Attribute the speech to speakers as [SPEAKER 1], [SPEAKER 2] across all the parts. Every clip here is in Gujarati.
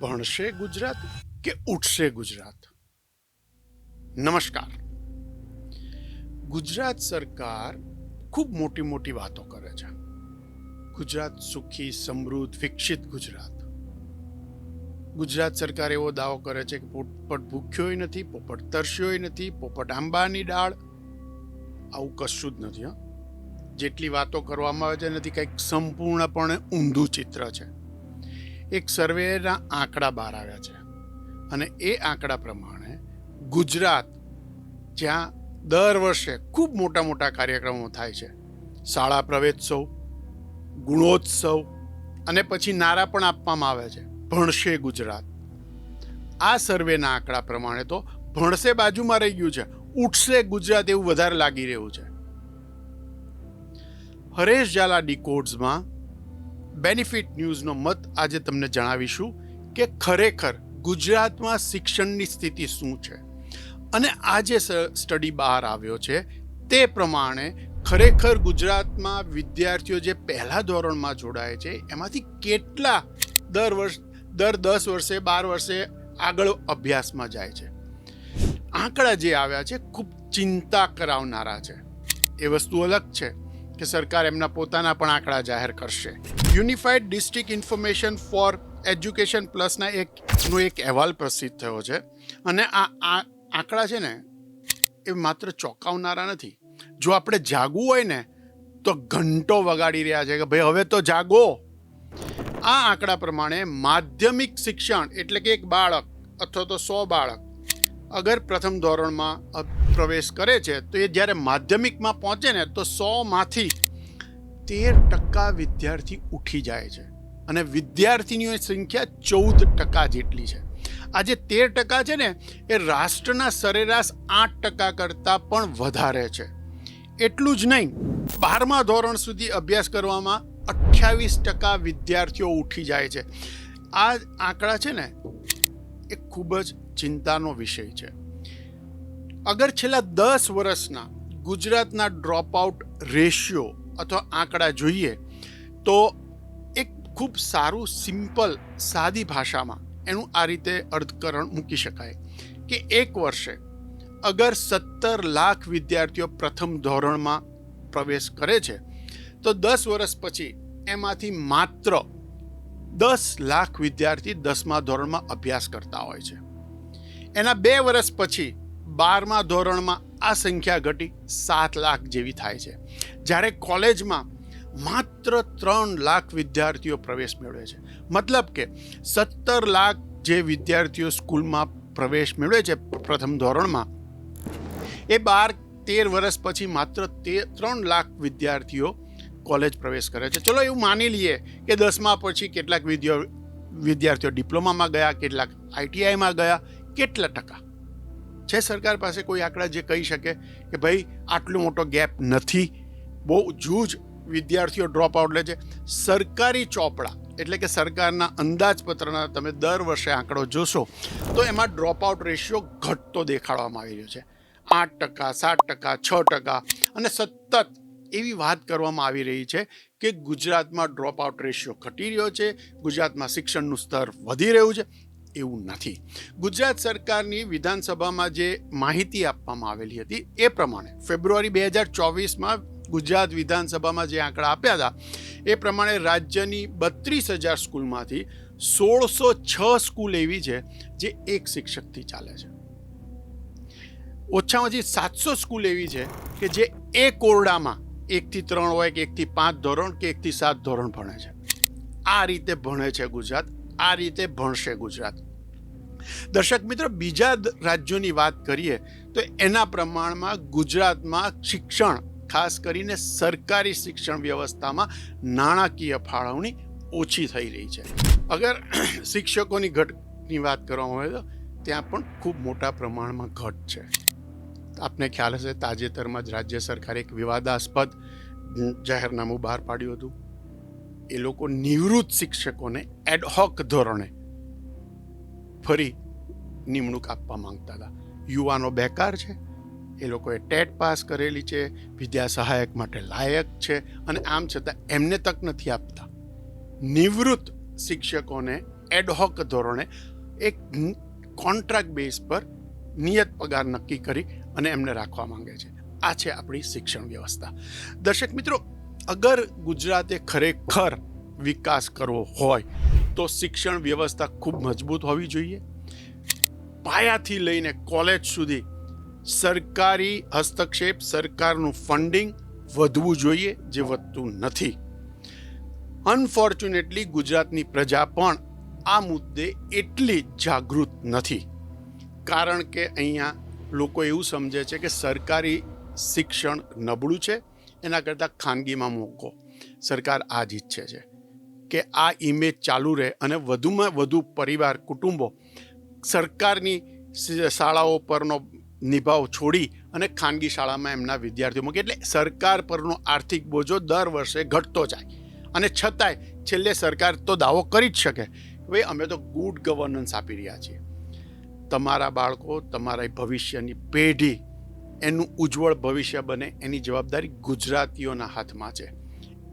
[SPEAKER 1] ભણશે ગુજરાત કે ઉઠશે ગુજરાત? નમસ્કાર. ગુજરાત સરકાર ખૂબ મોટી મોટી વાતો કરે છે. ગુજરાત સુખી, સમૃદ્ધ, વિકસિત ગુજરાત. ગુજરાત સરકાર એવો દાવો કરે છે કે પોપટ ભૂખ્યોય નથી, પોપટ તરસ્યોય નથી, પોપટ આંબાની ડાળ. આવું કશું જ નથી જેટલી વાતો કરવામાં આવે છે એનાથી કંઈક સંપૂર્ણપણે ઊંધું ચિત્ર છે. એક સર્વેના આંકડા બહાર આવ્યા છે. અને એ આંકડા પ્રમાણે ગુજરાત, જ્યાં દર વર્ષે ખૂબ મોટા મોટા કાર્યક્રમો થાય છે. શાળા પ્રવેશોત્સવ, ગુણોત્સવ અને પછી નારા પણ આપવામાં આવે છે. ભણશે ગુજરાત. આ સર્વેના આંકડા પ્રમાણે તો ભણશે બાજુમાં રહી ગયું છે. ઉઠશે ગુજરાત એવું વધારે લાગી રહ્યું છે. હરેશ ઝાલા ડીકોડ્સમાં બેનિફિટ ન્યૂઝનો મત આજે તમને જણાવીશું કે ખરેખર ગુજરાતમાં શિક્ષણની સ્થિતિ શું છે. અને આ જે સ્ટડી બહાર આવ્યો છે, તે પ્રમાણે ખરેખર ગુજરાતમાં વિદ્યાર્થીઓ જે પહેલા ધોરણમાં જોડાય છે, એમાંથી કેટલા દર વર્ષ, દર દસ વર્ષે, બાર વર્ષે આગળ અભ્યાસમાં જાય છે. આંકડા જે આવ્યા છે, ખૂબ ચિંતા કરાવનારા છે. એ વસ્તુ અલગ છે. કે સરકાર એમના પોતાના પણ આંકડા જાહેર કરશે. Unified district information for education પ્લસના એક, નો એક અહેવાલ પ્રસિદ્ધ થયો છે. અને આ આંકડા છે ને, એ માત્ર ચોંકાવનારા નથી. જો આપણે જાગવું હોય ને, તો ઘંટો વગાડી રહ્યા છે કે ભાઈ હવે તો જાગો. આ આંકડા પ્રમાણે માધ્યમિક શિક્ષણ એટલે કે એક બાળક અથવા તો સો બાળક, અગર પ્રથમ ધોરણમાં પ્રવેશ કરે છે, તો એ જ્યારે માધ્યમિકમાં પહોંચે ને, તો સોમાંથી તેર ટકા વિદ્યાર્થી ઉઠી જાય છે. અને વિદ્યાર્થીનીઓની સંખ્યા ચૌદ ટકા જેટલી છે. આ જે તેર ટકા છે ને, એ રાષ્ટ્રના સરેરાશ આઠ ટકા કરતાં પણ વધારે છે. એટલું જ નહીં, બારમા ધોરણ સુધી અભ્યાસ કરવામાં અઠ્યાવીસ ટકા વિદ્યાર્થીઓ ઉઠી જાય છે. આ આંકડા છે ને, એ ખૂબ જ ચિંતાનો વિષય છે. અગર છેલ્લા દસ વર્ષના ગુજરાતના ડ્રોપ આઉટ રેશિયો અથવા આંકડા જોઈએ, તો એક ખૂબ સારું સિમ્પલ સાદી ભાષામાં એનું આ રીતે અર્થકરણ મૂકી શકાય કે એક વર્ષે અગર સત્તર લાખ વિદ્યાર્થીઓ પ્રથમ ધોરણમાં પ્રવેશ કરે છે, તો દસ વર્ષ પછી એમાંથી માત્ર દસ લાખ વિદ્યાર્થી દસમા ધોરણમાં અભ્યાસ કરતા હોય છે. એના બે વર્ષ પછી બારમા ધોરણમાં આ સંખ્યા ઘટી સાત લાખ જેવી થાય છે. જ્યારે કોલેજમાં માત્ર ત્રણ લાખ વિદ્યાર્થીઓ પ્રવેશ મેળવે છે. મતલબ કે સત્તર લાખ જે વિદ્યાર્થીઓ સ્કૂલમાં પ્રવેશ મેળવે છે પ્રથમ ધોરણમાં, એ બાર તેર વર્ષ પછી માત્ર તે ત્રણ લાખ વિદ્યાર્થીઓ કોલેજ પ્રવેશ કરે છે. ચલો એવું માની લઈએ કે દસમા પછી કેટલાક વિદ્યા, વિદ્યાર્થીઓ ડિપ્લોમામાં ગયા, કેટલાક આઈટીઆઈમાં ગયા, કેટલા ટકા? છે સરકાર પાસે કોઈ આંકડા જે કહી શકે કે ભાઈ, આટલો મોટો ગેપ નથી. બહુ જૂજ વિદ્યાર્થીઓ ડ્રોપ આઉટ લે છે. સરકારી ચોપડા, એટલે કે સરકારના અંદાજપત્રના તમે દર વર્ષે આંકડો જોશો, તો એમાં ડ્રોપ આઉટ રેશિયો ઘટતો દેખાડવામાં આવી રહ્યો છે. આઠ ટકા, સાત ટકા, છ ટકા અને સતત એવી વાત કરવામાં આવી રહી છે કે ગુજરાતમાં ડ્રોપ આઉટ રેશિયો ઘટી રહ્યો છે, ગુજરાતમાં શિક્ષણનું સ્તર વધી રહ્યું છે એવું નથી. ગુજરાત સરકારની વિધાનસભામાં જે માહિતી આપવામાં આવેલી હતી, એ પ્રમાણે ફેબ્રુઆરી બે હજાર ચોવીસમાં ગુજરાત વિધાનસભામાં જે આંકડા આપ્યા હતા, એ પ્રમાણે રાજ્યની બત્રીસ હજાર સ્કૂલમાંથી સોળસો છ સ્કૂલ એવી છે જે એક શિક્ષકથી ચાલે છે. ઓછામાં ઓછી સાતસો સ્કૂલ એવી છે કે જે એક ઓરડામાં એકથી ત્રણ હોય કે એકથી પાંચ ધોરણ કે એકથી સાત ધોરણ ભણે છે. આ રીતે ભણે છે ગુજરાત. આ રીતે ભણશે ગુજરાત. દર્શક મિત્રો, બીજા રાજ્યોની વાત કરીએ, તો એના પ્રમાણમાં ગુજરાતમાં શિક્ષણ, ખાસ કરીને સરકારી શિક્ષણ વ્યવસ્થામાં નાણાકીય ફાળવણી ઓછી થઈ રહી છે. અગર શિક્ષકોની ઘટની વાત કરવામાં આવે તો ત્યાં પણ ખૂબ મોટા પ્રમાણમાં ઘટ છે. આપને ખ્યાલ હશે, તાજેતરમાં જ રાજ્ય સરકારે એક વિવાદાસ્પદ જાહેરનામું બહાર પાડ્યું હતું. એ લોકો નિવૃત્ત શિક્ષકોને એડહોક ધોરણે ફરી નિમણૂક આપવા માંગતા હતા. યુવાનો બેકાર છે, એ લોકોએ ટેટ પાસ કરેલી છે, વિદ્યા સહાયક માટે લાયક છે અને આમ છતાં એમને તક નથી આપતા. નિવૃત્ત શિક્ષકોને એડહોક ધોરણે એક કોન્ટ્રાક્ટ બેઝ પર નિયત પગાર નક્કી કરી અને એમને રાખવા માંગે છે. આ છે આપણી શિક્ષણ વ્યવસ્થા. દર્શક મિત્રો અગર ગુજરાતે ખરેખર વિકાસ કરવો હોય, તો શિક્ષણ વ્યવસ્થા ખૂબ મજબૂત હોવી જોઈએ. પાયાથી લઈને કોલેજ સુધી સરકારી હસ્તક્ષેપ, સરકારનું ફંડિંગ વધવું જોઈએ જે વધતું નથી. અનફોર્ચ્યુનેટલી ગુજરાતની પ્રજા પણ આ મુદ્દે એટલી જાગૃત નથી. કારણ કે અહીંયા લોકો એવું સમજે છે કે સરકારી શિક્ષણ નબળું છે એના કરતાં ખાનગીમાં મૂકો. સરકાર આ જ ઈચ્છે છે કે આ ઇમેજ ચાલુ રહે અને વધુમાં વધુ પરિવાર, કુટુંબો સરકારની શાળાઓ પરનો નિભાવ છોડી અને ખાનગી શાળામાં એમના વિદ્યાર્થીઓ મૂકે. એટલે સરકાર પરનો આર્થિક બોજો દર વર્ષે ઘટતો જાય. અને છતાંય છેલ્લે સરકાર તો દાવો કરી જ શકે. ભાઈ અમે તો ગુડ ગવર્નન્સ આપી રહ્યા છીએ. તમારા બાળકો, તમારા ભવિષ્યની પેઢી એનું ઉજ્જવળ ભવિષ્ય બને એની જવાબદારી ગુજરાતીઓના હાથમાં છે.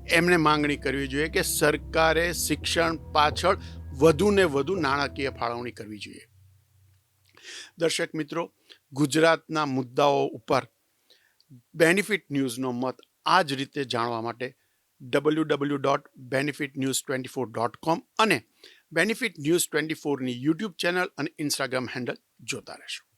[SPEAKER 1] એમણે માંગણી કરવી જોઈએ કે સરકારે શિક્ષણ પાછળ વધુને વધુ નાણાકીય ફાળવણી કરવી જોઈએ. દર્શક મિત્રો, ગુજરાતના મુદ્દાઓ ઉપર બેનિફિટ ન્યૂઝનો મત આ જ રીતે જાણવા માટે W W dot benefit news twenty four dot com અને બેનિફિટ ન્યૂઝ ટ્વેન્ટી ફોરની યુટ્યુબ ચેનલ અને ઇન્સ્ટાગ્રામ હેન્ડલ જોતા રહેશો.